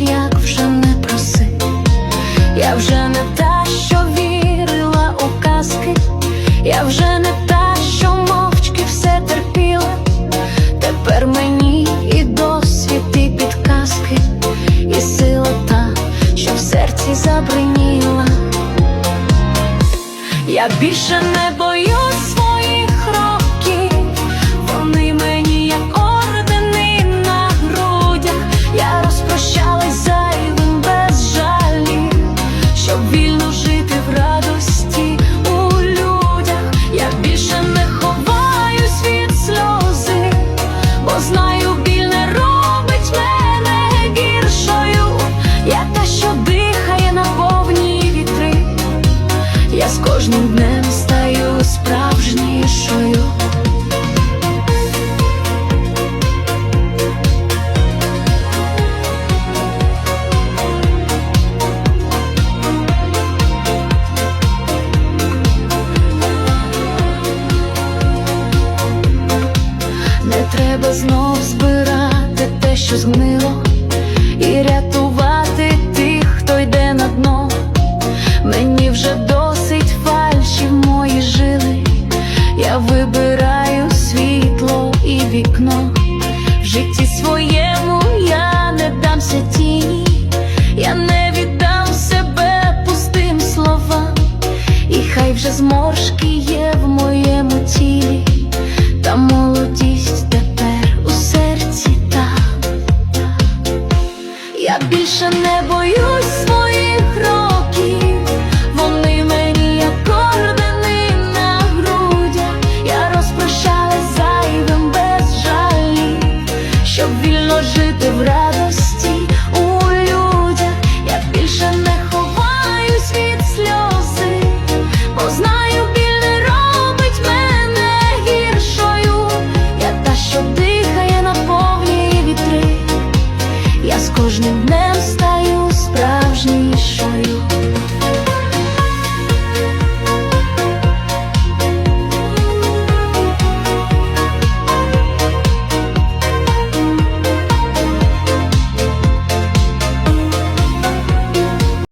як вже не проси, я вже не та, що вірила у казки, я вже не та, що мовчки все терпіла, тепер мені і досвід, і підказки, і сила та, що в серці забриніла. Я більше не боюсь. Щоб вільно жити в радості у людях. Я більше не ховаюсь від сльози, бо знаю, біль робить мене гіршою. Я та, що дихає на повні вітри. Я з кожним днем стаю справжнішою. Треба знов збирати те, що згнило, і рятувати тих, хто йде на дно. Мені вже досить фальші в мої жили. Я вибираю світло і вікно. В житті своєму я не дамся тіні, я не віддам себе пустим словам, і хай вже зморшки Я більше не боюсь. кожним днем стає.